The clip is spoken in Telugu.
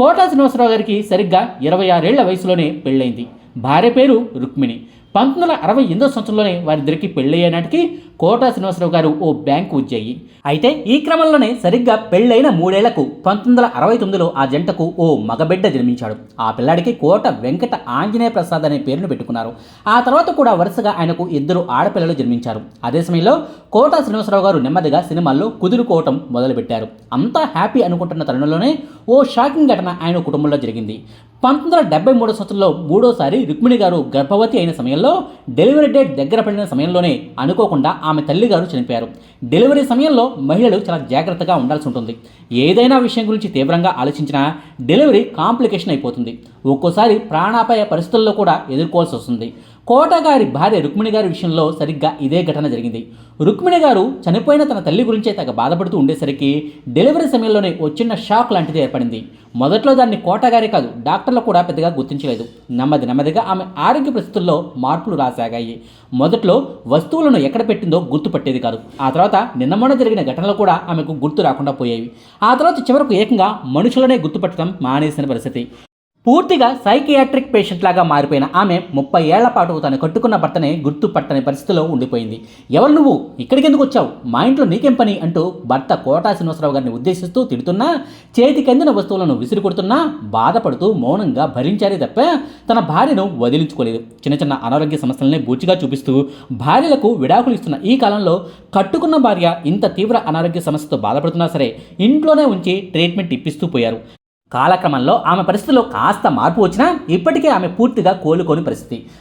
కోటా శ్రీనివాసరావు గారికి సరిగ్గా ఇరవై ఆరేళ్ళ వయసులోనే పెళ్ళైంది. భార్య పేరు రుక్మిణి. పంతొమ్మిది వందల అరవై ఎనిమిదో సంవత్సరంలోనే వారిద్దరికి పెళ్ళయ్యే నాటికి కోటా శ్రీనివాసరావు గారు ఓ బ్యాంకు ఉద్యోగి. అయితే ఈ క్రమంలోనే సరిగ్గా పెళ్ళైన మూడేళ్ళకు పంతొమ్మిది వందల అరవై తొమ్మిదిలో ఆ జంటకు ఓ మగబిడ్డ జన్మించాడు. ఆ పిల్లాడికి కోట వెంకట ఆంజనేయ ప్రసాద్ అనే పేరును పెట్టుకున్నారు. ఆ తర్వాత కూడా వరుసగా ఆయనకు ఇద్దరు ఆడపిల్లలు జన్మించారు. అదే సమయంలో కోట శ్రీనివాసరావు గారు నెమ్మదిగా సినిమాల్లో కుదురుకోవటం మొదలుపెట్టారు. అంతా హ్యాపీ అనుకుంటున్న తరుణంలోనే ఓ షాకింగ్ ఘటన ఆయన కుటుంబంలో జరిగింది. పంతొమ్మిది వందల డెబ్బై మూడో సంవత్సరంలో మూడోసారి రుక్మిణి గారు గర్భవతి అయిన సమయంలో డెలివరీ డేట్ దగ్గర పడిన సమయంలోనే అనుకోకుండా ఆమె తల్లిగారు చనిపోయారు. డెలివరీ సమయంలో మహిళలు చాలా జాగ్రత్తగా ఉండాల్సి ఉంటుంది. ఏదైనా విషయం గురించి తీవ్రంగా ఆలోచించినా డెలివరీ కాంప్లికేషన్ అయిపోతుంది. ఒక్కోసారి ప్రాణాపాయ పరిస్థితుల్లో కూడా ఎదుర్కోవాల్సి వస్తుంది. కోట గారి భార్య రుక్మిణి గారి విషయంలో సరిగ్గా ఇదే ఘటన జరిగింది. రుక్మిణి గారు చనిపోయిన తన తల్లి గురించే తగ్గ బాధపడుతూ ఉండేసరికి డెలివరీ సమయంలోనే ఓ చిన్న షాక్ లాంటిది ఏర్పడింది. మొదట్లో దాన్ని కోటగారే కాదు డాక్టర్లు కూడా పెద్దగా గుర్తించలేదు. నెమ్మది నెమ్మదిగా ఆమె ఆరోగ్య పరిస్థితుల్లో మార్పులు రాసాగాయి. మొదట్లో వస్తువులను ఎక్కడ పెట్టిందో గుర్తుపట్టేది కాదు. ఆ తర్వాత నిన్న మొన్న జరిగిన ఘటనలు కూడా ఆమెకు గుర్తు రాకుండా పోయేవి ఆ తర్వాత చివరకు ఏకంగా మనుషులనే గుర్తుపట్టడం మానేసిన పరిస్థితి. పూర్తిగా సైకియాట్రిక్ పేషెంట్ లాగా మారిపోయిన ఆమె ముప్పై ఏళ్ళ పాటు తను కట్టుకున్న భర్తనే గుర్తుపట్టని పరిస్థితిలో ఉండిపోయింది. ఎవరు నువ్వు? ఇక్కడికి ఎందుకు వచ్చావు? మా ఇంట్లో నీకేం పని? అంటూ భర్త కోటా శ్రీనివాసరావు గారిని ఉద్దేశిస్తూ తిడుతున్నా చేతికందిన వస్తువులను విసిరి కొడుతున్నా బాధపడుతూ మౌనంగా భరించారే తప్ప తన భార్యను వదిలించుకోలేదు. చిన్న చిన్న అనారోగ్య సమస్యలనే బూచిగా చూపిస్తూ భార్యలకు విడాకులు ఇస్తున్న ఈ కాలంలో కట్టుకున్న భార్య ఇంత తీవ్ర అనారోగ్య సమస్యతో బాధపడుతున్నా సరే ఇంట్లోనే ఉంచి ట్రీట్మెంట్ ఇప్పిస్తూ పోయారు. కాలక్రమంలో ఆమె పరిస్థితిలో కాస్త మార్పు వచ్చినా ఇప్పటికే ఆమె పూర్తిగా కోలుకోని పరిస్థితి.